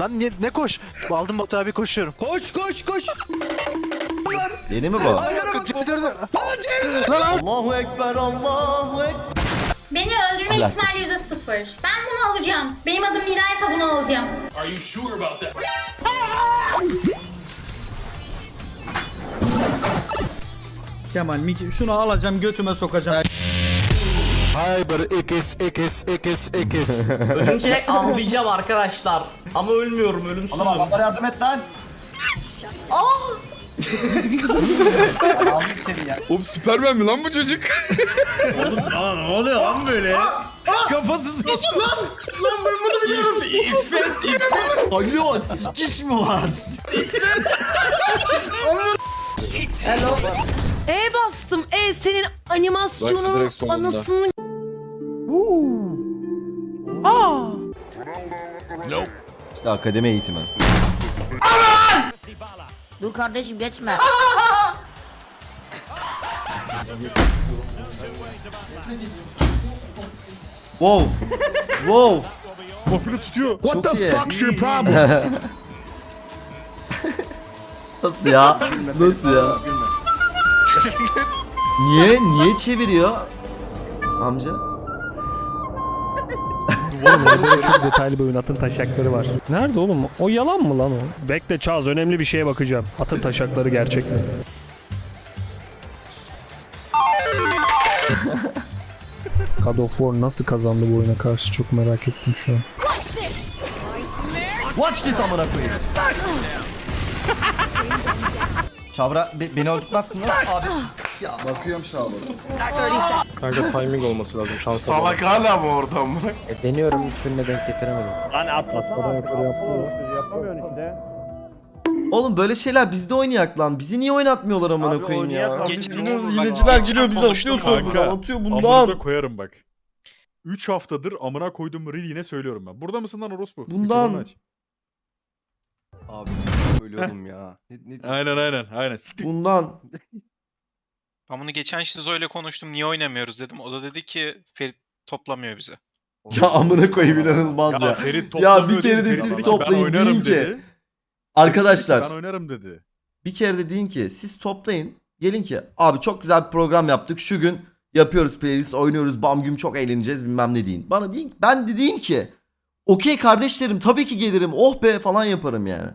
Lan ne, ne koş? Aldım Batu abi koşuyorum. Koş koş koş. Yeni mi bu? Allahu Ekber, Allahu Ekber. Beni öldürme Alakası. ihtimali yüzde sıfır. Ben bunu alacağım. Benim adım Nilay bunu alacağım. Kemal Miki şunu alacağım götüme sokacağım. Ölümçülek ağlayacağım arkadaşlar. Ama ölmüyorum ölümsüzüm. Oğlum adamlara yardım et lan. Aldım seni ya. Oğlum Süpermen mi lan bu çocuk? Aa ne oluyor lan böyle? Kafası sıkıştı lan. Lan ben bunu biliyorum. İffet iffet. Alo sikiş mi var? E bastım. E senin animasyonun anasını... İşte akademi eğitimi. Dur kardeşim geçme. Wow. Wow. What Çok iyi. fuck's your problem? Nasıl ya? Nasıl ya? Niye? Niye çeviriyor? Amca. Oğlum orada çok detaylı bir oyun atın taşakları var. Nerede oğlum? O yalan mı lan o? Bekle Çağız önemli bir şeye bakacağım. Atın taşakları gerçek mi? God of War nasıl kazandı bu oyuna karşı çok merak ettim şu an. Watch this amına koyayım. Çavra be- beni öldürtmezsin lan abi. Ya bakıyorum şu Kanka timing olması lazım şansa. Salak hala mı orada mı? deniyorum hiçbirine denk getiremedim. Lan atla. Atla yapıyor yapamıyorsun işte. Oğlum böyle şeyler bizde oynayak lan. Bizi niye oynatmıyorlar amına Abi koyayım ya? oynayak Geçen bak. hileciler Geçen giriyor bize konuştuk atıyor kanka. sonra. Atıyor Amınıza bundan. koyarım bak. 3 haftadır amına koyduğum reel yine söylüyorum ben. Burada mısın lan orospu? Bundan. Mikrofonu aç. Abi ölüyordum ya. Ne, ne diyorsun? Aynen aynen aynen. Siktir. Bundan. Ben bunu geçen Şizo ile konuştum niye oynamıyoruz dedim. O da dedi ki Ferit toplamıyor bizi. Ya amına koyayım inanılmaz ya. Ferit Ya toplamıyor bir kere dedi, de Ferit siz dedi. toplayın, Ben oynarım deyin ki, dedi. Arkadaşlar Ben oynarım dedi. bir kere de deyin ki siz toplayın. Gelin ki abi çok güzel bir program yaptık. Şu gün yapıyoruz playlist oynuyoruz. Bam güm çok eğleneceğiz bilmem ne deyin. Bana deyin ben de diyeyim ki okey kardeşlerim tabii ki gelirim. Oh be falan yaparım yani.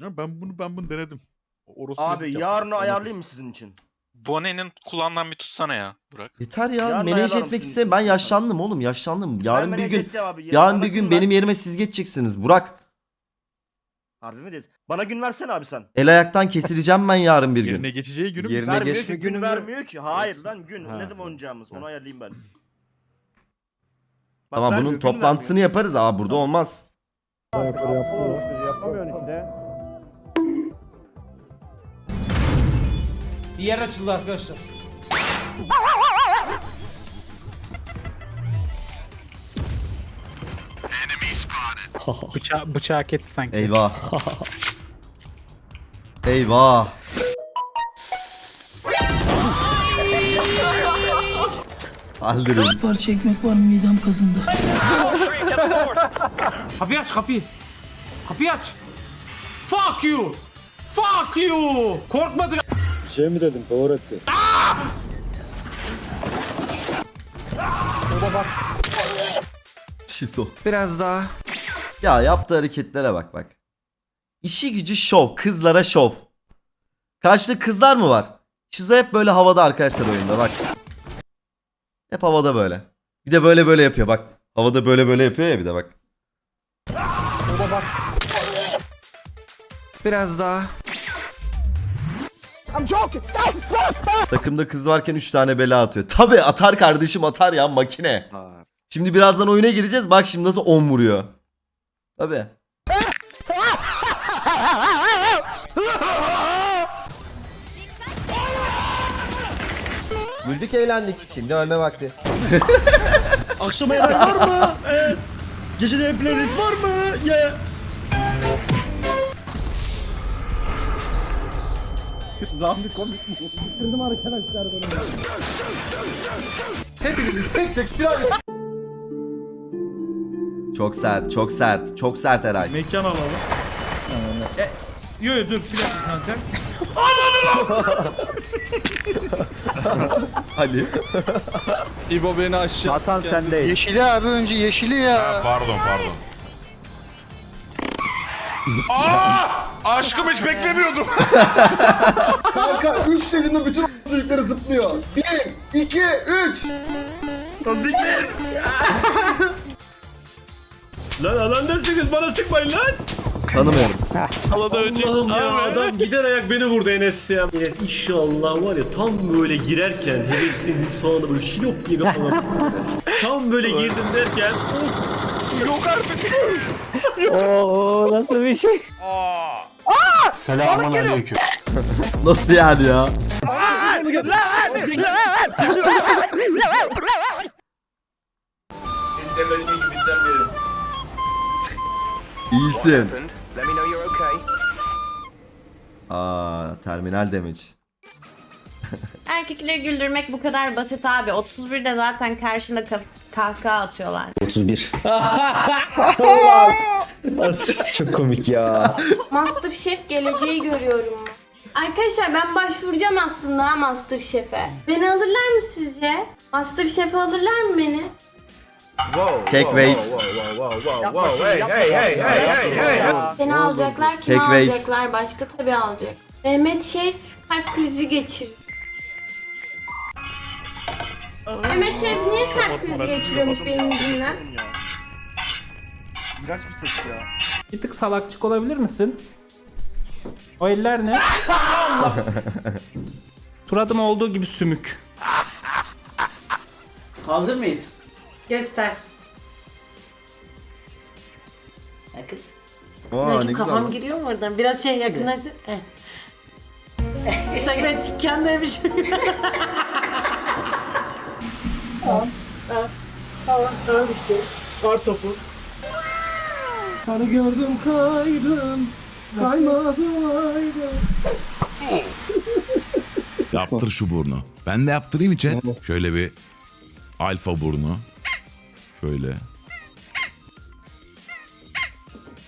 Ya ben bunu ben bunu denedim. Orospu Abi yarını ayarlayayım mı sizin için? Bone'nin kulağından bir tutsana ya Burak. Yeter ya. Yarın Manage ayarlarım etmek sizin istemiyorum. Ben için. yaşlandım oğlum yaşlandım. Yarın Ben bir gün edeceğim abi. yarın Bana bir gün ver. benim yerime siz geçeceksiniz. Burak Harbi mi diyorsun? Bana gün versene abi sen. el ayaktan kesileceğim ben yarın bir gün. Yerine geçeceği günüm. Yerine Vermiyor geçme ki gün günü mü? vermiyor ki. Hayır Yoksa- lan gün. Ha. Ne zaman oynayacağımız onu ayarlayayım ben. Bak, Tamam vermiyor, bunun gün toplantısını vermiyor. yaparız. Aa burada olmaz. Bir yer açıldı arkadaşlar. Bıça bıçağı hak etti sanki. Eyvah. Eyvah. Aldırın. Parça ekmek var mı midem kazındı. Kapıyı aç kapıyı. Kapıyı aç. Fuck you. Fuck you. Korkmadık. Şiso. Biraz daha. Ya yaptığı hareketlere bak bak. İşi gücü şov. Kızlara şov. Karşıda kızlar mı var? Şizo hep böyle havada arkadaşlar oyunda bak. Hep havada böyle. Bir de böyle böyle yapıyor bak. Havada böyle böyle yapıyor ya bir de bak. Biraz daha. Takımda kız varken 3 tane bela atıyor. Tabi atar kardeşim atar ya makine. Şimdi birazdan oyuna gireceğiz. Bak şimdi nasıl 10 vuruyor. Tabi. Güldük eğlendik. Şimdi ölme vakti. Akşama yemek var mı? Evet. Gecede playlist var mı? Ya. Rahmi komik mi? Bitirdim arkadaşlar bunu. Hepiniz tek tek silah Çok sert, çok sert, çok sert Eray. Mekan alalım. E, yo yo dur bir dakika kanka. Hadi. İbo beni aşağı. Vatan sende. Yeşili abi önce yeşili ya. Pardon pardon. Aşkım hiç beklemiyordum. Kanka 3 dediğinde bütün çocukları zıplıyor. 1, 2, 3. Lan alandasınız bana sıkmayın lan. Tanımıyorum. Allah'ım ya adam gider ayak beni vurdu Enes ya. Enes inşallah var ya tam böyle girerken hevesli mutfağına böyle şilop diye kapanan Tam böyle girdim derken Oo nasıl bir şey? Nasıl yani ya? İyisin. Aa, terminal damage. Erkekleri güldürmek bu kadar basit abi. 31'de zaten karşına ka- kahkaha atıyorlar. 31. Çok komik ya. Masterchef geleceği görüyorum. Arkadaşlar ben başvuracağım aslında ha Masterchef'e. Beni alırlar mı sizce? Masterchef'e alırlar mı beni? Cake wait. Beni alacaklar, kimi weight. alacaklar? Başka tabii alacak. Mehmet Şef kalp krizi geçir. Mehmet Şef niye kalp krizi geçiriyormuş benim yüzümden? Bir tık salakçık olabilir misin? O eller ne? Suratıma olduğu gibi sümük. Hazır mıyız? Göster. Bakın. Aa, ne kafam güzel. giriyor mu oradan? Biraz şey yakınlaştır. Eh. Sanki ben dükkandaymışım. Yaptır şu burnu. Ben de yaptırayım chat? Şöyle bir alfa burnu. Şöyle.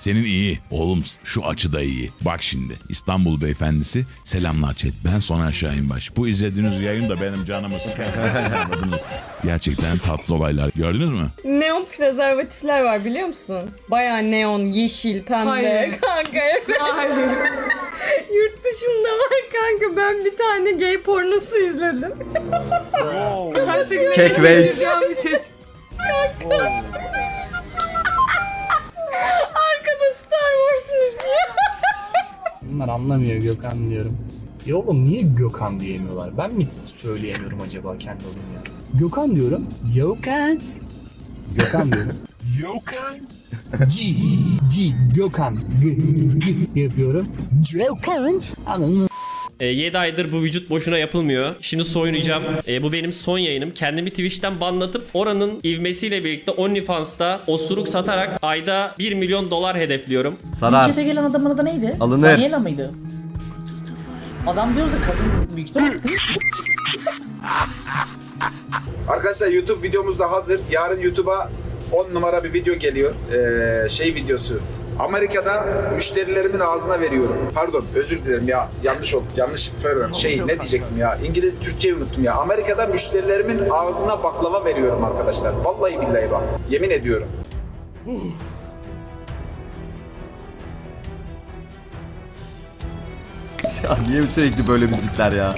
Senin iyi. Oğlum şu açıda iyi. Bak şimdi İstanbul beyefendisi selamlar chat. Ben Soner Şahinbaş. Bu izlediğiniz yayın da benim canımı sıkan. Anladınız. Gerçekten tatsız olaylar. Gördünüz mü? Neon prezervatifler var biliyor musun? Baya neon, yeşil, pembe. Kanka evet. Yurt dışında var kanka. Ben bir tane gay pornosu izledim. Cake wait. Arkada Bunlar anlamıyor Gökhan diyorum. Ya oğlum niye Gökhan diyemiyorlar? Ben mi söyleyemiyorum acaba kendi adıma ya? Gökhan diyorum. Gökhan. Gökhan diyorum. Gökhan. G. G. Gökhan. G. G. Yapıyorum. Gökhan. Anladın 7 aydır bu vücut boşuna yapılmıyor. Şimdi soyunacağım. E, bu benim son yayınım. Kendimi Twitch'ten banlatıp oranın ivmesiyle birlikte OnlyFans'ta osuruk satarak ayda 1 milyon dolar hedefliyorum. Sarar. gelen adamın adı neydi? Alınır. Daniela mıydı? Adam diyoruz da kadın büyük ihtimal. Arkadaşlar YouTube videomuz da hazır. Yarın YouTube'a 10 numara bir video geliyor. Ee, şey videosu. Amerika'da müşterilerimin ağzına veriyorum. Pardon özür dilerim ya yanlış oldu. Yanlış söyledim. Şey ne diyecektim ya. İngiliz Türkçeyi unuttum ya. Amerika'da müşterilerimin ağzına baklava veriyorum arkadaşlar. Vallahi billahi bak. Yemin ediyorum. Ya niye sürekli böyle müzikler ya?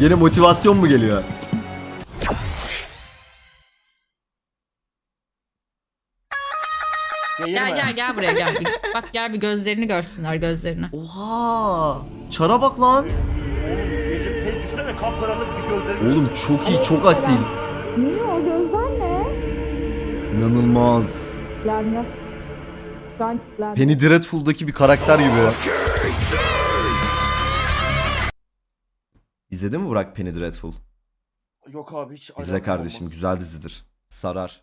Yine motivasyon mu geliyor? Gel gel gel buraya gel. Bir- Bak gel bir gözlerini görsünler gözlerini. Oha! Çara bak lan. Düşünsene kapkaranlık bir gözleri Oğlum çok iyi, çok asil. Niye o gözler ne? İnanılmaz. Lanet. Ben lanet. Penny Dreadful'daki bir karakter gibi. İzledin mi Burak Penny Dreadful? Yok abi hiç İzle kardeşim, olmaz. güzel dizidir. Sarar.